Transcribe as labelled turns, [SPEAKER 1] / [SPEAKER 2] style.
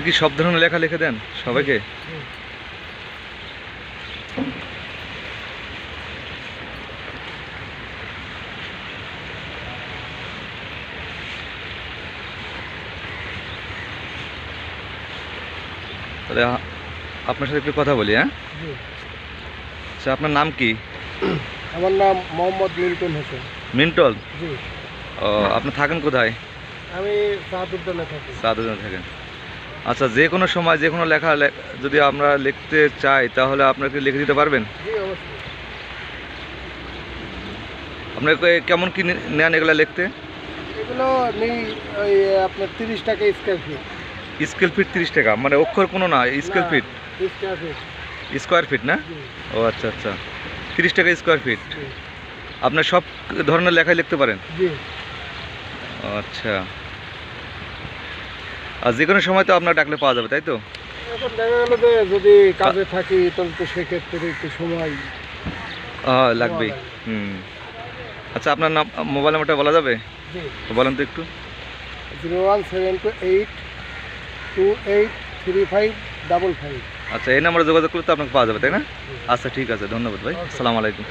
[SPEAKER 1] কি সব ধরনের লেখা লিখে দেন সবাইকে? তাহলে আপনার সাথে একটু কথা বলি হ্যাঁ? আচ্ছা আপনার নাম কি?
[SPEAKER 2] আমার নাম মোহাম্মদ মিল্টন হোসেন।
[SPEAKER 1] মিন্টল
[SPEAKER 2] জি।
[SPEAKER 1] ও আপনি থাকেন কোথায়?
[SPEAKER 2] আমি সাহাদুদ্দানে থাকি।
[SPEAKER 1] সাধারণ থাকেন। আচ্ছা যে কোনো সময় যে কোনো লেখা যদি আমরা লিখতে চাই তাহলে আপনাকে লিখে দিতে পারবেন? আপনাকে কেমন কি নেন এগুলো লিখতে?
[SPEAKER 2] এগুলো নেই ওই আপনার তিরিশ টাকা স্কোয়ার ফিট
[SPEAKER 1] স্কেল ফিট তিরিশ টাকা মানে অক্ষর কোনো না স্কেল ফিট?
[SPEAKER 2] স্কোয়ার ফিট
[SPEAKER 1] না? ও আচ্ছা আচ্ছা। তিরিশ টাকা স্কোয়ার ফিট। আপনার সব ধরনের লেখাই লিখতে পারেন? আচ্ছা। আর যে কোনো সময় তো আপনার ডাকলে পাওয়া যাবে তাই তো?
[SPEAKER 2] এখন দেখা গেল যে যদি কাজে থাকি তাহলে তো সেক্ষেত্রে একটু সময় লাগবে।
[SPEAKER 1] হুম। আচ্ছা আপনার নাম মোবাইল নাম্বারটা বলা যাবে? তো বলেন তো একটু।
[SPEAKER 2] Zero one seven two eight two eight three five double five.
[SPEAKER 1] আচ্ছা এই নাম্বারে যোগাযোগ করলে তো আপনাকে পাওয়া যাবে তাই না? আচ্ছা ঠিক আছে ধন্যবাদ ভাই। আসসালামু আলাইকুম।